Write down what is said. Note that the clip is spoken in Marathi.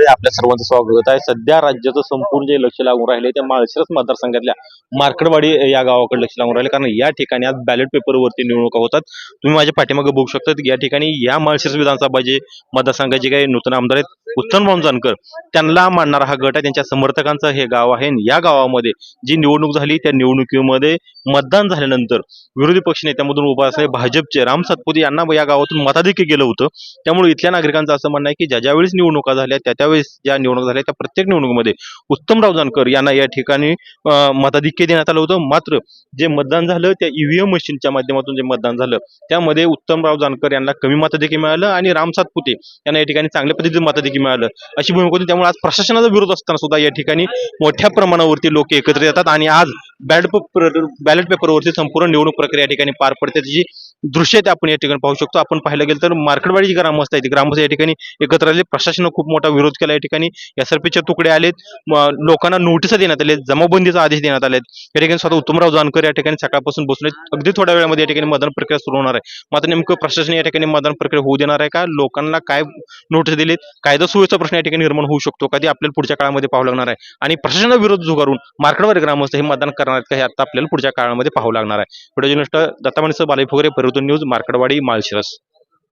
मध्ये आपल्या सर्वांचं स्वागत आहे. सध्या राज्याचं संपूर्ण जे लक्ष लागून राहिले ते माळशिरस मतदारसंघातल्या मार्कडवाडी या गावाकडे लक्ष लागून राहिले कारण या ठिकाणी आज बॅलेट पेपरवरती निवडणुका होतात. तुम्ही माझ्या पाठीमागे बघू शकता की या ठिकाणी या माळशिरस विधानसभा जे मतदारसंघाचे काही नूतन आमदार आहेत उत्तमराव जानकर त्यांना मानणारा हा गट आहे. त्यांच्या समर्थकांचं हे गाव आहे. आणि या गावामध्ये जी निवडणूक झाली त्या निवडणुकीमध्ये मतदान झाल्यानंतर विरोधी पक्ष नेत्यामधून उभा असलेले भाजपचे राम सातपुते यांना या गावातून मताधिक्य गेलं होतं. त्यामुळे इथल्या नागरिकांचं असं म्हणणं आहे की ज्या ज्यावेळेस निवडणुका झाल्या त्या त्यावेळेस ज्या निवडणुका झाल्या त्या प्रत्येक निवडणुकीमध्ये उत्तमराव जानकर यांना या ठिकाणी मताधिक्य देण्यात आलं होतं. मात्र जे मतदान झालं त्या ईव्हीएम मशीनच्या माध्यमातून जे मतदान झालं त्यामध्ये उत्तमराव जानकर यांना कमी मताधिक्य मिळालं आणि राम सातपुते यांना या ठिकाणी चांगल्या पद्धतीचं मताधिक्य मिळालं अशी भूमिका होती. त्यामुळे आज प्रशासनाचा विरोध असताना सुद्धा या ठिकाणी मोठ्या प्रमाणावरती लोक एकत्र येतात आणि आज बॅलेट पेपर बॅलेट पेपरवरती संपूर्ण निवडणूक प्रक्रिया या ठिकाणी पार पडते. त्याची दृश्य ते आपण या ठिकाणी पाहू शकतो. आपण पाहायला गेलं तर मार्केटवाडी जी ग्रामस्थ आहे ती ग्रामस्थ या ठिकाणी एकत्र आले. प्रशासनानं खूप मोठा विरोध केला. या ठिकाणी एसआरपीचे तुकडे आलेत. लोकांना नोटीस देण्यात आले जमाबंदीचा आदेश देण्यात आलेत. या ठिकाणी स्वतः उत्तमराव जानकर या ठिकाणी सकाळपासून बसले अगदी थोड्या वेळामध्ये या ठिकाणी मतदान प्रक्रिया सुरू होणार आहे. मात्र नेमकं प्रशासन या ठिकाणी मतदान प्रक्रिया होऊ देणार आहे का? लोकांना काय नोटीस दिलीत? कायदा सुव्यवस्था प्रश्न या ठिकाणी निर्माण होऊ शकतो कधी आपल्याला पुढच्या काळामध्ये पाहावं लागणार आहे. आणि प्रशासनाला विरोध झुगारून मार्केटवाडी ग्रामस्थ हे मतदान करणार आहेत का? हे आता आपल्याला पुढच्या काळामध्ये पाहावं लागणार आहे. व्हिडिओ जर्नलिस्ट दत्तामाणीसह बालाई फुगरे परिवर्तन न्यूज मार्केटवाडी माळशिरस.